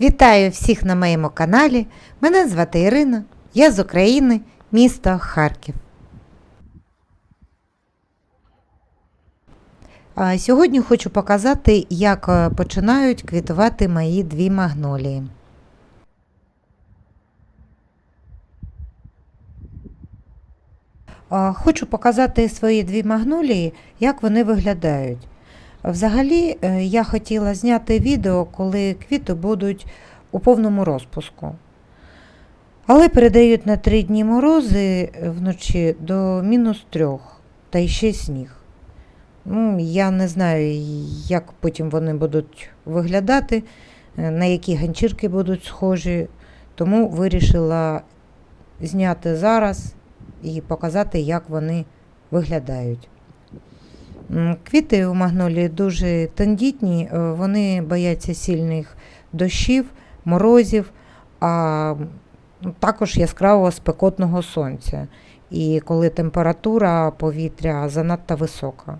Вітаю всіх на моєму каналі. Мене звати Ірина. Я з України, місто Харків. Сьогодні хочу показати, як е, починають квітувати мої дві магнолії. Хочу показати свої дві магнолії, як вони виглядають. Взагалі, е, я хотіла зняти відео, коли квіти будуть у повному розпуску. Але передають на три дні морози вночі до мінус трьох та ще сніг. Ну, я не знаю, як потім вони будуть виглядати, е, на які ганчірки будуть схожі, тому вирішила зняти зараз і показати, як вони виглядають. Квіти у магнолії дуже тендітні, е, вони бояться сильних дощів, морозів, а також яскравого спекотного сонця. І коли температура повітря занадто висока.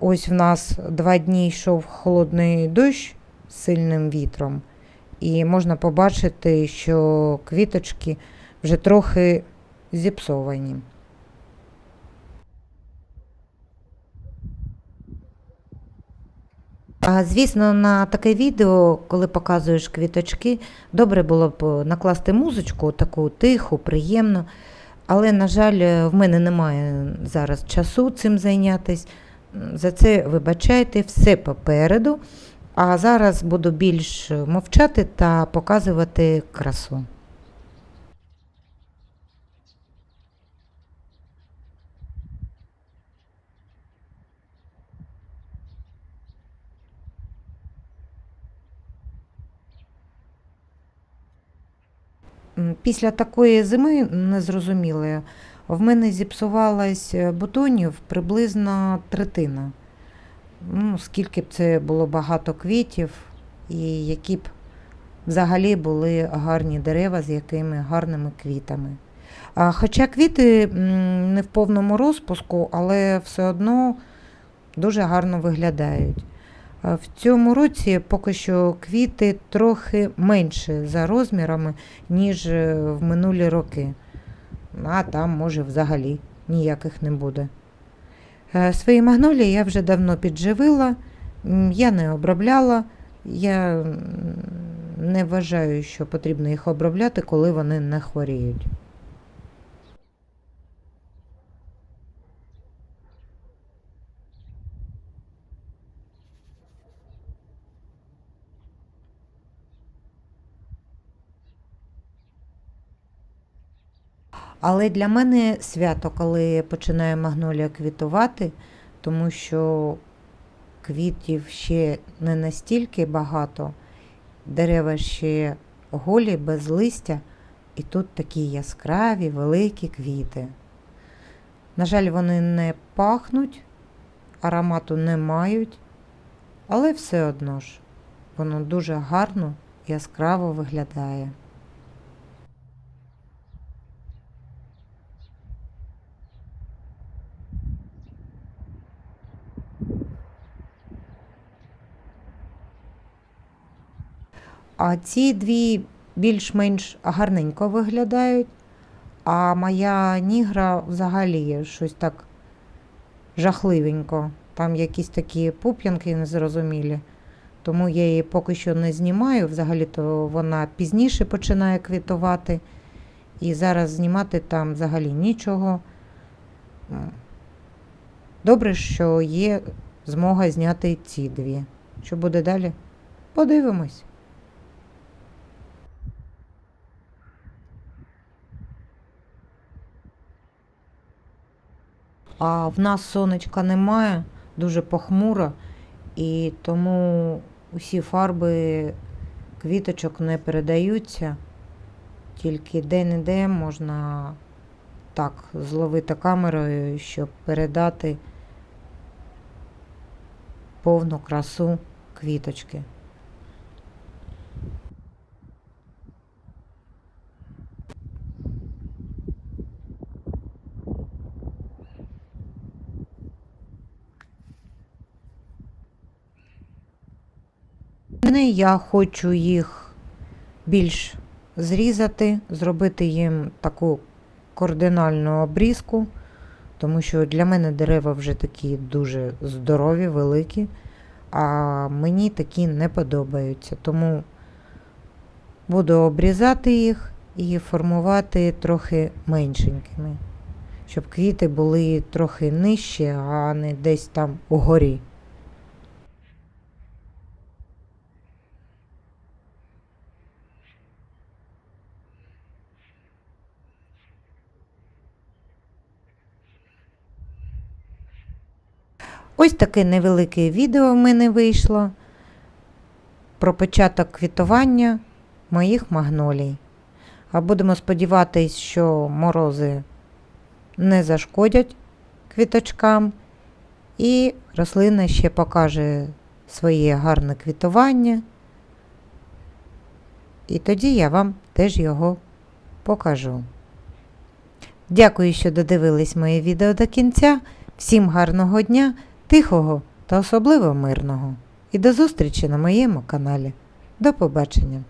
Ось в нас два дні йшов холодний дощ з сильним вітром, і можна побачити, що квіточки вже трохи зіпсовані. А, Звісно, на таке відео, коли показуєш квіточки, добре було б накласти музичку, таку тиху, приємну. Але, на жаль, в мене немає зараз часу цим зайнятися. За це вибачайте, все попереду. А зараз буду більш мовчати та показувати красу. Після такої зими незрозумілої в мене зіпсувалась е, бутонів приблизно третина. Ну, скільки б це було багато квітів, і які б взагалі були гарні дерева з якими гарними квітами. Хоча квіти не в повному розпуску, але все одно дуже гарно виглядають. А В цьому році поки що квіти трохи менше за розмірами, ніж е, в минулі роки. А там, може, взагалі ніяких не буде. Е, Свої магнолії я вже давно підживила, я не обробляла. Я не вважаю, що потрібно їх обробляти, коли вони не хворіють. Але для мене свято, коли починає магнолія квітувати, тому що квітів ще не настільки багато, дерева ще голі, без листя, і тут такі яскраві, великі квіти. На жаль, вони не пахнуть, аромату не мають, але все одно ж воно дуже гарно, яскраво виглядає. А ці дві більш-менш гарненько виглядають, а моя нігра взагалі щось так жахливенько. Там якісь такі пуп'янки незрозумілі. Тому я її поки що не знімаю. Взагалі-то вона пізніше починає квітувати. І зараз знімати там взагалі нічого. Добре, що є змога зняти ці дві. Що буде далі? Подивимось. А в нас сонечка немає, дуже похмуро, і тому усі фарби квіточок не передаються. Тільки де-не-де можна так зловити камерою, щоб передати повну красу квіточки. Восени я хочу їх більш зрізати, зробити їм таку кардинальну обрізку, тому що для мене дерева вже такі дуже здорові, великі, а мені такі не подобаються. Тому буду обрізати їх і формувати трохи меншенькими, щоб квіти були трохи нижче, а не десь там угорі. Ось таке невелике відео в мене вийшло про початок квітування моїх магнолій. А будемо сподіватись, що морози не зашкодять квіточкам, і рослина ще покаже своє гарне квітування. І тоді я вам теж його покажу. Дякую, що додивились моє відео до кінця. Всім гарного дня, тихого та особливо мирного. І до зустрічі на моєму каналі. До побачення!